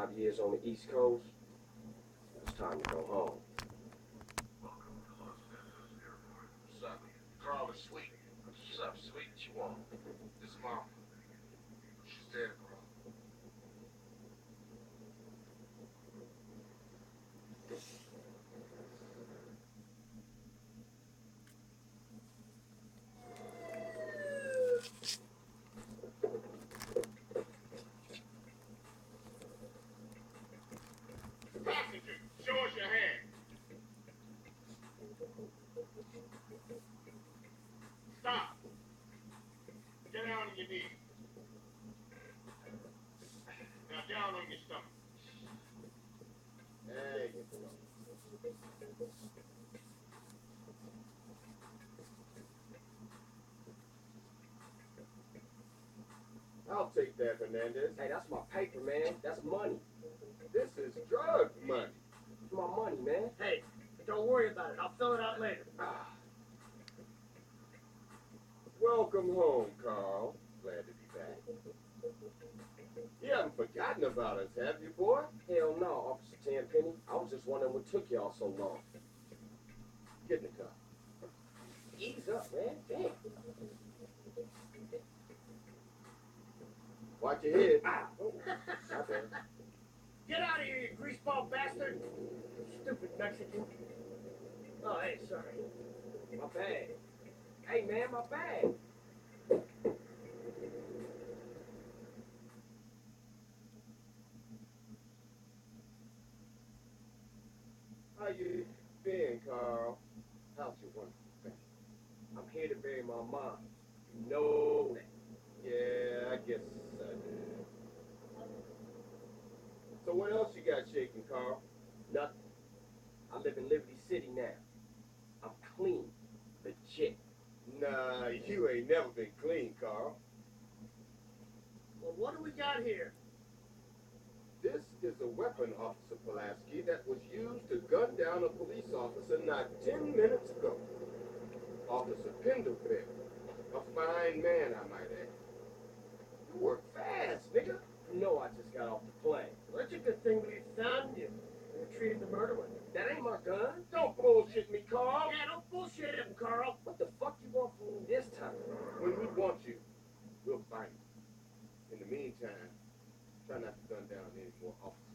five years on the East Coast. It's time to go home. What's up? Carl is sweet. What's up, sweet? What you want? This mom. She's dead, bro. Passenger, show us your hand. Stop. Get down on your knees. Now down on your stomach. There you go. I'll take that, Hernandez. Hey, that's my paper, man. That's money. This is drug money. It's my money, man. Hey, don't worry about it. I'll fill it out later. Welcome home, Carl. Glad to be back. You haven't forgotten about us, have you, boy? hell no, Officer Tenpenny. I was just wondering what took y'all so long. Get in the car. Ease up, man. Damn. Watch your head. Ah, oh. Get out of here, you greaseball bastard! Stupid Mexican. Oh, hey, sorry. my bag. Hey, man, my bag. How you been, Carl? How's your wonderful family? I'm here to bury my mom. You know that. Yeah, I guess I did. So what else shaking, Carl? Nothing. I live in Liberty City now. I'm clean. Legit. Nah, you ain't never been clean, Carl. Well, what do we got here? This is a weapon, Officer Pulaski, that was used to gun down a police officer not ten minutes ago. Officer Pendelfield. A fine man, I might add. You work fast, nigga. You know I just got off the plane. Well, it's a good thing we found you. We retrieved the murder weapon. That ain't my gun. Don't bullshit me, Carl. Yeah, don't bullshit him, Carl. What the fuck you want from me this time? When we want you, we'll find you. In the meantime, try not to gun down any more officers.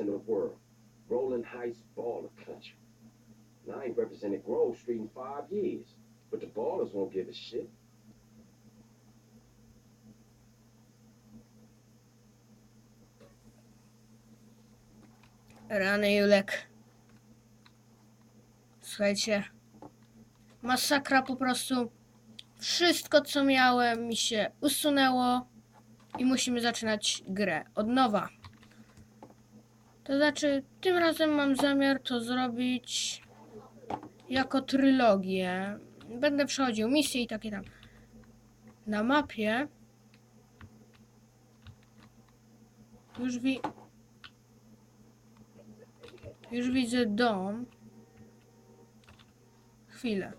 In the world. Rolling Heights baller country. Now I ain't represented Grove Street in five years. But the ballers won't give a shit. Rany Julek. Słuchajcie. Masakra po prostu. Wszystko co miałem mi się usunęło i musimy zaczynać grę od nowa. To znaczy, tym razem mam zamiar to zrobić jako trylogię. Będę przechodził misje i takie tam. Na mapie już wi już widzę dom. Chwilę.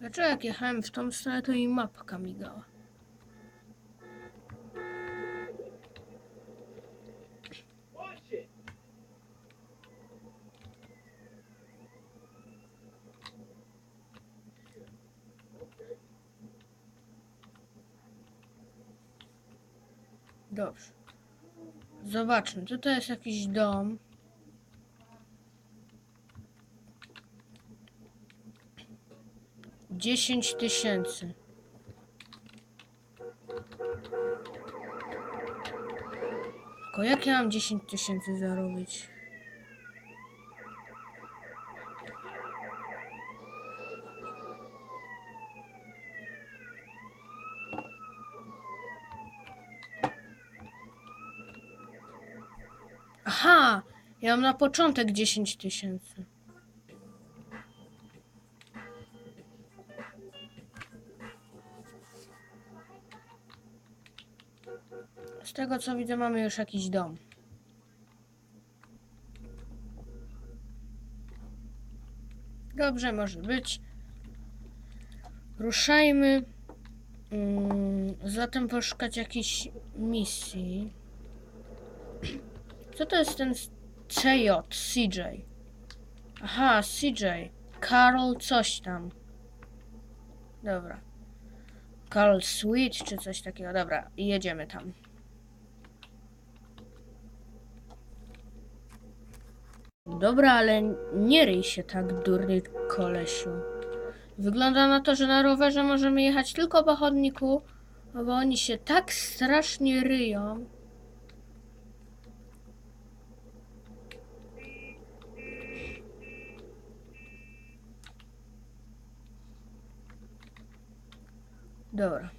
Dlaczego jak jechałem w tą stronę, to i mapka migała? Dobrze. Zobaczmy, to jest jakiś dom. Dziesięć tysięcy. Tylko jak ja mam 10 tysięcy zarobić? Mają na początek 10 tysięcy. Z tego co widzę mamy już jakiś dom. Dobrze, może być. Ruszajmy. Mm, zatem poszukać jakiejś misji. Co to jest ten CJ, CJ? Aha, CJ. Carol coś tam. Dobra. Carol Sweet czy coś takiego. Dobra, jedziemy tam. Dobra, ale nie ryj się tak, durny kolesiu. Wygląda na to, że na rowerze możemy jechać tylko po chodniku, bo oni się tak strasznie ryją. Dobra.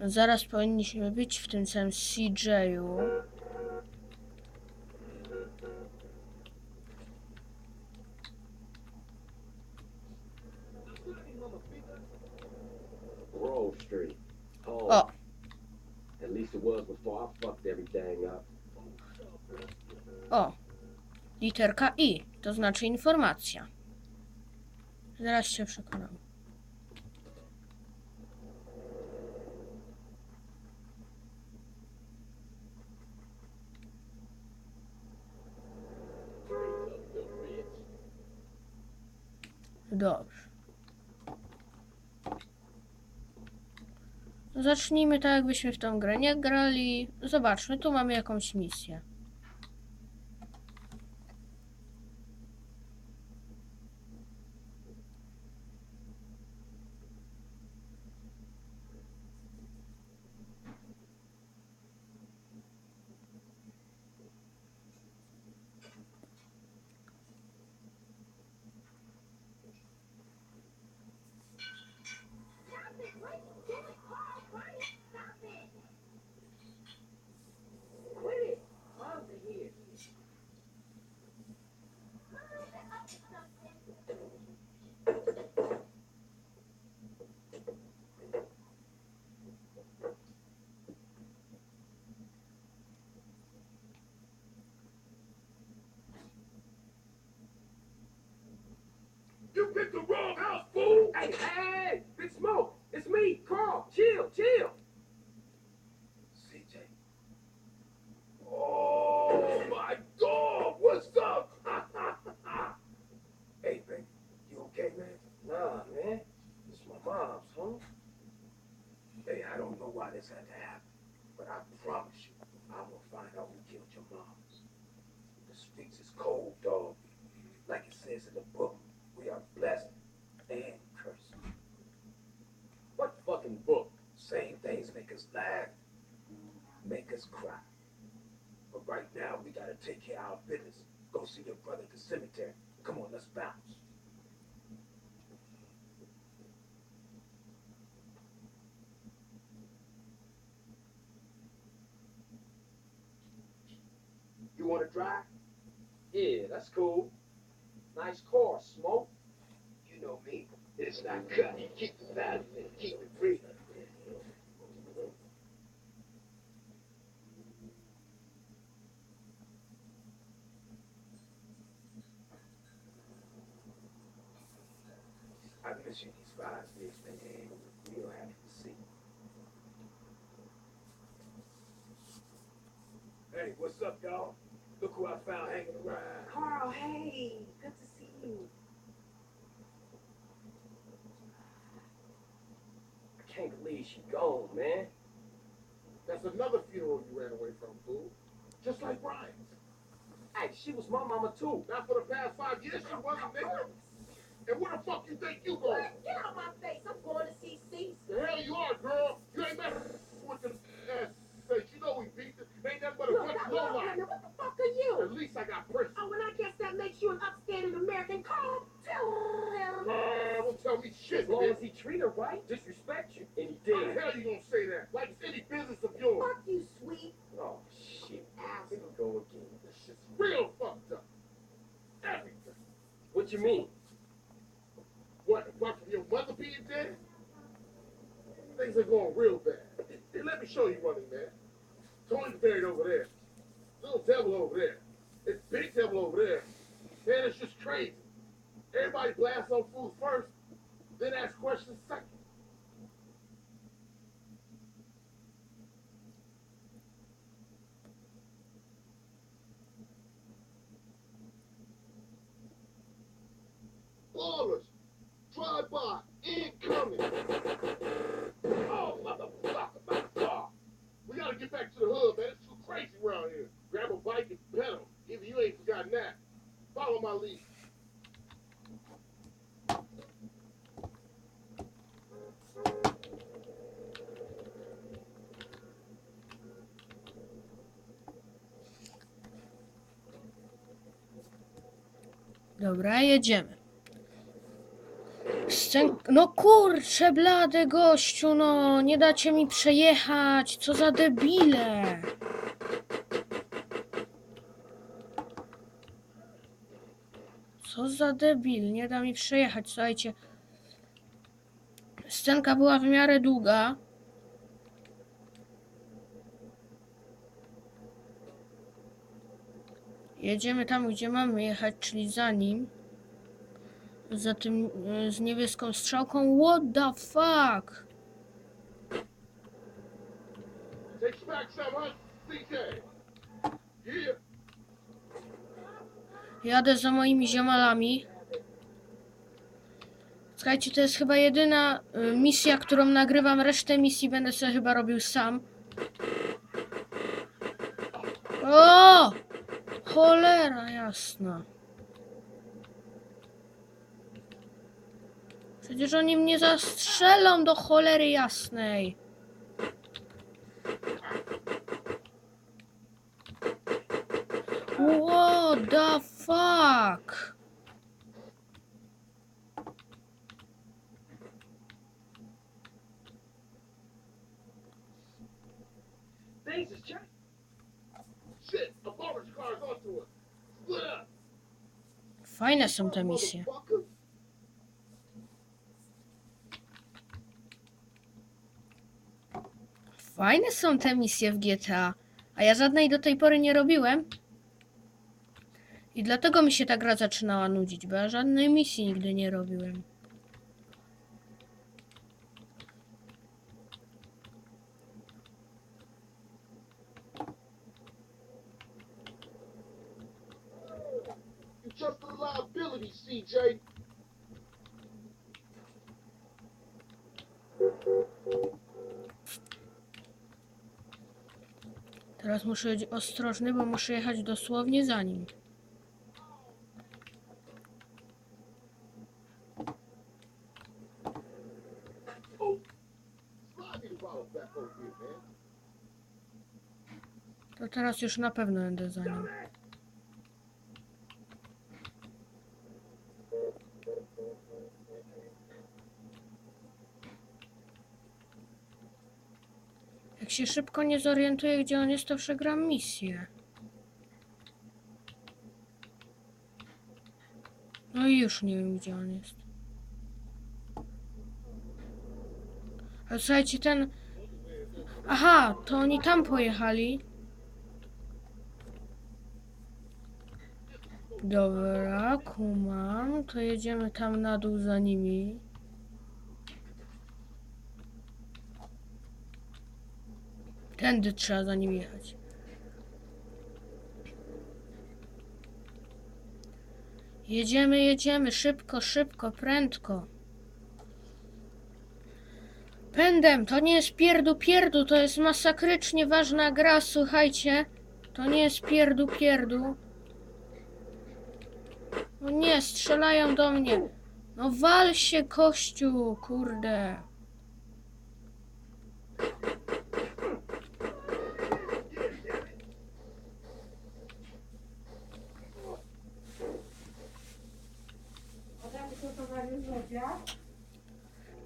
Zaraz powinniśmy być w tym samym CJ-u. O, o. Literka I, to znaczy informacja. Zaraz się przekonam. Dobrze. Zacznijmy tak, jakbyśmy w tą grę nie grali. Zobaczmy, tu mamy jakąś misję. Picked the wrong house, fool! Hey, hey, hey! Big Smoke! It's me, Carl! Chill, chill! CJ. Oh my God! What's up? hey, baby, you okay, man? Nah, man. It's my mom's, huh? Hey, I don't know why this had to happen, but I promise you, I will find out who killed your moms. The streets is cold, dog. Like it says in the book, we are blessed and cursed. What fucking book? Same things make us laugh, make us cry. But right now, we gotta take care of our business. Go see your brother at the cemetery. Come on, let's bounce. You wanna drive? Yeah, that's cool. Nice car, Smoke. You know me. It's not cut. Keep the value keep it free. I miss you these five years, man. You don't have to see. Hey, what's up, y'all? Look who I found hanging around. Carl, hey, good to see you. I can't believe she gone, man. That's another funeral you ran away from, fool. Just like Brian's. Hey, she was my mama too. Not for the past five years, she wasn't nigga. And where the fuck you think you going? What? Get out of my face. I'm going to see Caesar. The hell you are, girl. You ain't met with the ass. Say, you know we beat this. Ain't nothing but a Look, bunch of now, low look, life. now, what the fuck are you? At least I got prison. Oh, and I guess that makes you an upstanding American. Carl, tell him. Uh, don't tell me shit, As long man. as he treat her right, disrespect you, and he did. How the did. hell you gonna say that? Like it's any business of yours. Fuck you, sweet Oh shit. Here go again. This shit's real fucked up. Everything. What you mean? What, from your mother being dead? Things are going real bad. Hey, let me show you of man. Tony's buried over there. Little devil over there. It's big devil over there. Man, it's just crazy. Everybody blasts on food first, then ask questions second. Dobra, jedziemy. No kurczę, blady gościu, no. Nie dacie mi przejechać. Co za debile. Co za debil. Nie da mi przejechać, słuchajcie. Scenka była w miarę długa. Jedziemy tam, gdzie mamy jechać, czyli za nim. Za tym, e, z niebieską strzałką. What the fuck? Jadę za moimi ziomalami. Słuchajcie, to jest chyba jedyna y, misja, którą nagrywam. Resztę misji będę sobie chyba robił sam. O! Cholera jasna. Przecież oni mnie zastrzelą do cholery jasnej. What the fuck? Things has changed. Shit, a baller's car's onto us. Split up. Fajne są te misje. Fajne są te misje w GTA, a ja żadnej do tej pory nie robiłem. I dlatego mi się ta gra zaczynała nudzić, bo ja żadnej misji nigdy nie robiłem. You just a CJ. Teraz muszę być ostrożny, bo muszę jechać dosłownie za nim. To teraz już na pewno będę za nim. Jak się szybko nie zorientuję, gdzie on jest, to przegram misję. No i już nie wiem, gdzie on jest. Ale słuchajcie, ten... Aha, to oni tam pojechali. Dobra, kumam. To jedziemy tam na dół za nimi. Tędy trzeba za nimi jechać. Jedziemy, jedziemy, szybko, szybko, prędko. Pędem, to nie jest pierdu pierdu, to jest masakrycznie ważna gra, słuchajcie. To nie jest pierdu pierdu. No nie, strzelają do mnie. No wal się, kościół, kurde.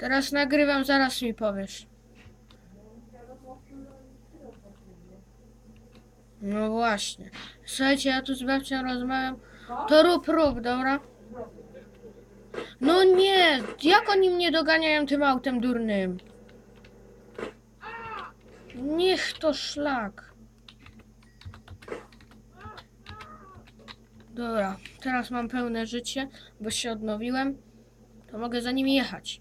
Teraz nagrywam, zaraz mi powiesz. No właśnie. Słuchajcie, ja tu z babcią rozmawiam. To rób, rób, dobra? No nie, jak oni mnie doganiają tym autem durnym? Niech to szlak. Dobra, teraz mam pełne życie, bo się odnowiłem. To mogę za nimi jechać.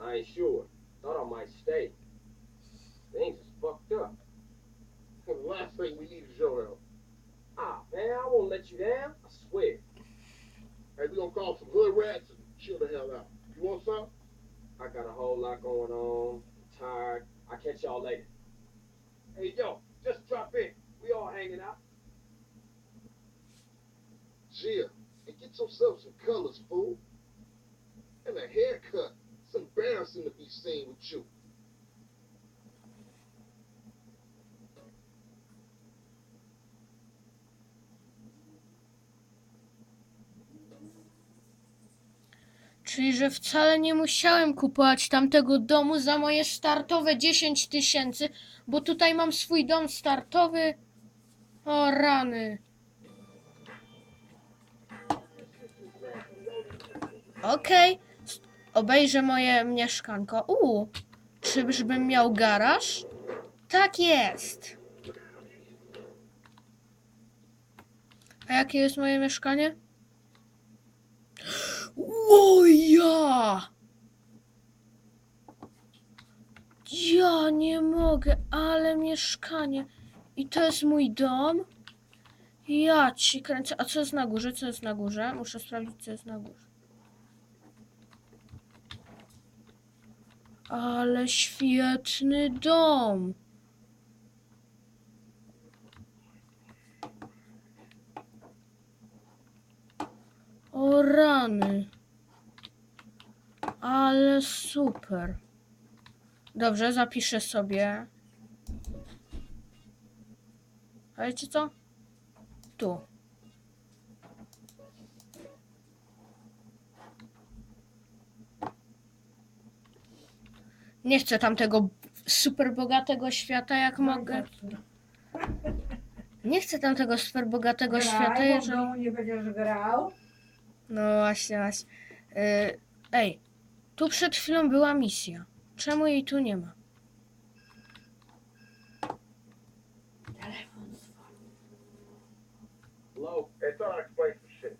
I ain't sure. Thought I might stay. Things is fucked up. the last thing we need is your help. Ah, man, I won't let you down. I swear. Hey, we gonna call some hood rats and chill the hell out. You want some? I got a whole lot going on. I'm tired. I'll catch y'all later. Hey, yo, just drop in. We all hanging out. Gia, and get yourself some colors, fool. And a haircut. It's embarrassing to be seen with you. Czyli, że wcale nie musiałem kupować tamtego domu za moje startowe 10 tysięcy, bo tutaj mam swój dom startowy. O rany. Okej, s- obejrzę moje mieszkanko. U, czyżbym miał garaż? Tak jest. A jakie jest moje mieszkanie? O ja! Ja nie mogę, ale mieszkanie. I to jest mój dom? Ja ci kręcę. A co jest na górze? Co jest na górze? Muszę sprawdzić, co jest na górze. Ale świetny dom. O rany. Ale super. Dobrze, zapiszę sobie. A wiecie co? Tu. Nie chcę tamtego super bogatego świata, jak mogę. Nie chcę tamtego super bogatego świata, Graj, bo w jeżeli... domu nie będziesz grał. No właśnie, właśnie. Y, ej, tu przed chwilą była misja. Czemu jej tu nie ma? Hello? Hey, thought I'd explain some shit.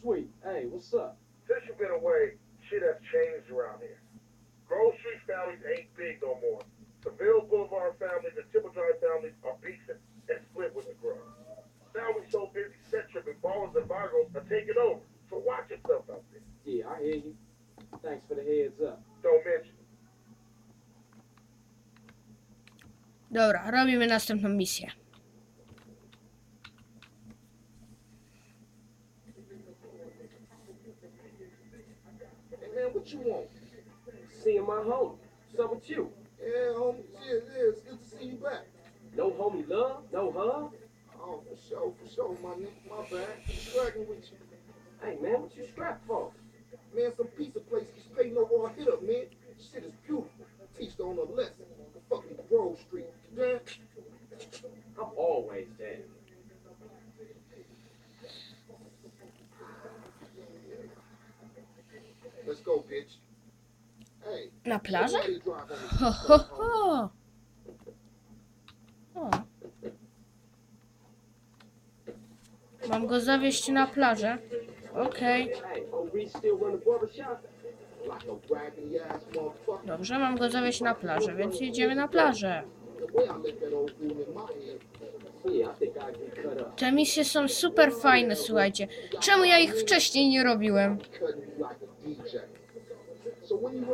Sweet. Hey, what's up? Since you've been away, shit has changed around here. Grove Street families ain't big no more. The Vale Boulevard families and Timber Drive families are beefing and split with the Grove. Now we so busy set tripping ballers and Vargos are taking over. So watch yourself out there. Yeah, I hear you. Thanks for the heads up. Don't mention. it. Dobra, robimy następną misję. Hey man, what you want? Seeing my homie. What's up with you? Yeah, homie, shit, yeah, it's good to see you back. No homie love? No hug? Oh, for sure, for sure, my nigga, my bad. Dragging with you. Hey, man, what you strapped for? Man, some pizza place just paid no more hit up, man. Shit is beautiful. Teach on a lesson. Fucking Grove Street. Man, I'm always there. let's go, bitch. Na plażę? Ho, ho, ho. O. Mam go zawieźć na plażę. Okej. Motherfucker. Dobrze, mam go zawieźć na plażę, więc jedziemy na plażę. Te misje są super fajne, słuchajcie. Czemu ja ich wcześniej nie robiłem? Cutting you like a DJ. So when you running off again?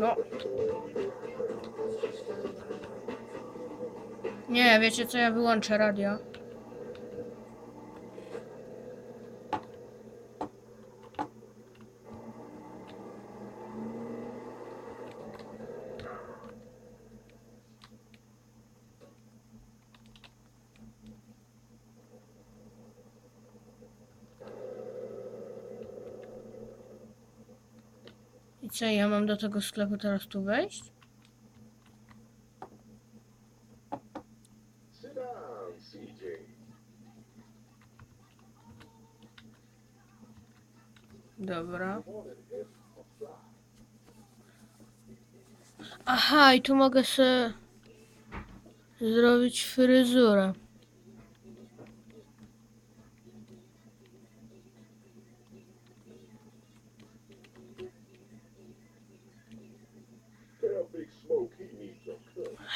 No. Nie, wiecie co, ja wyłączę radio. Co, ja mam do tego sklepu teraz tu wejść? Dobra. Aha, i tu mogę sobie zrobić fryzurę.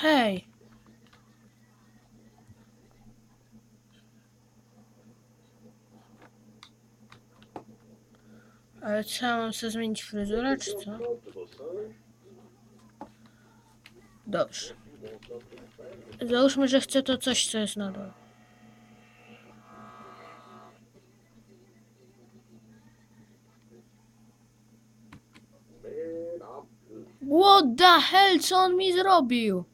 Hej! Ale co, mam sobie zmienić fryzurę, czy co? Dobrze. Załóżmy, że chcę to coś, co jest na dole. What the hell, co on mi zrobił?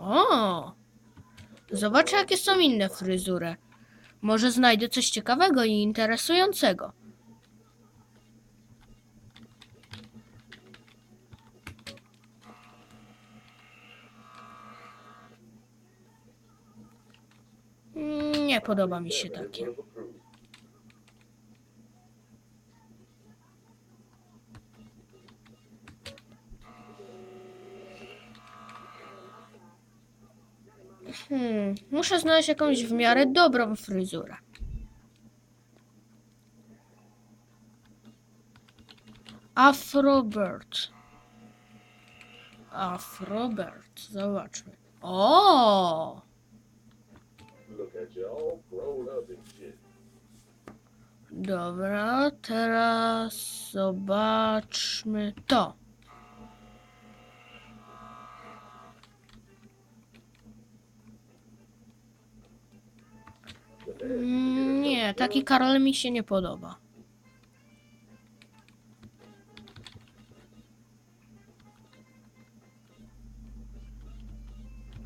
O! Zobaczę, jakie są inne fryzury. Może znajdę coś ciekawego i interesującego. Mm, Nie podoba mi się takie. Hmm, muszę znaleźć jakąś w miarę dobrą fryzurę. Afrobert. Afrobert, zobaczmy. O! Dobra, teraz zobaczmy to. Nie, taki Karol mi się nie podoba.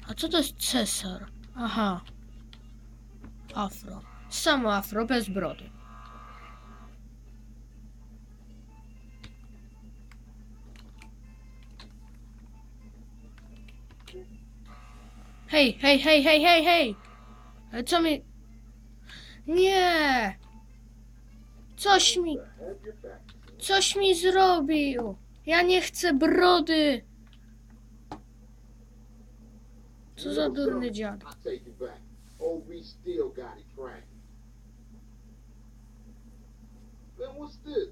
A co to jest cesar? Aha. Afro. Samo afro, bez brody. Hej, hej, hej, hej, hej, hej! Co mi... Nie! Coś mi... Coś mi zrobił! Ja nie chcę brody! Co za durny dziad. Man, what's. No.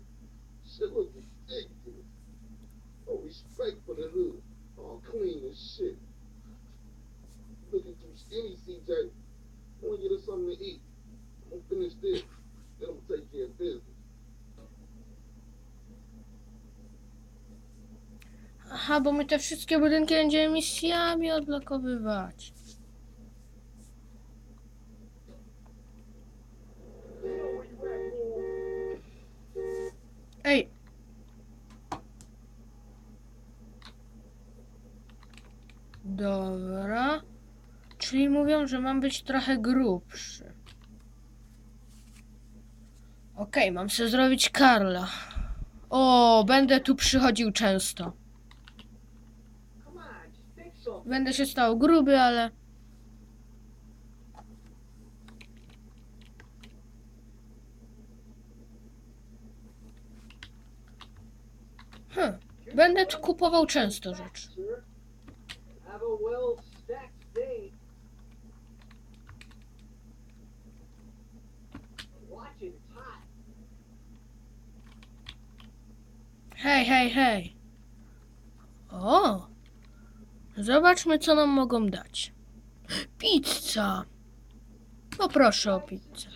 I want to something to eat. Finish this. Gonna take care of business. Aha, bo my te wszystkie budynki będziemy misjami odblokowywać. Ej! Dobra. Czyli mówią, że mam być trochę grubszy. Okej, mam sobie zrobić Karla. O, będę tu przychodził często. Będę się stał gruby, ale. Hm. Będę tu kupował często rzeczy. Hej, hej, hej. O! Zobaczmy, co nam mogą dać. Pizza. Poproszę o pizzę.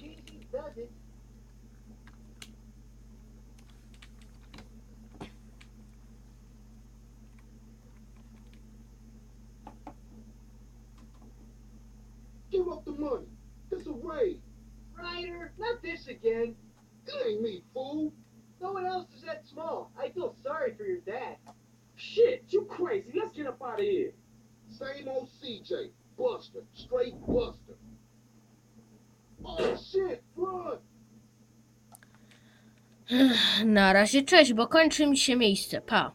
Give up the money. It's a raid. Ryder, not this again. It ain't me, fool. No one else is that small. I feel sorry for your dad. Shit, you crazy. Let's get up out of here. Same old CJ. Buster. Straight Buster. Oh, shit. Run. Na razie cześć, bo kończy mi się miejsce. Pa.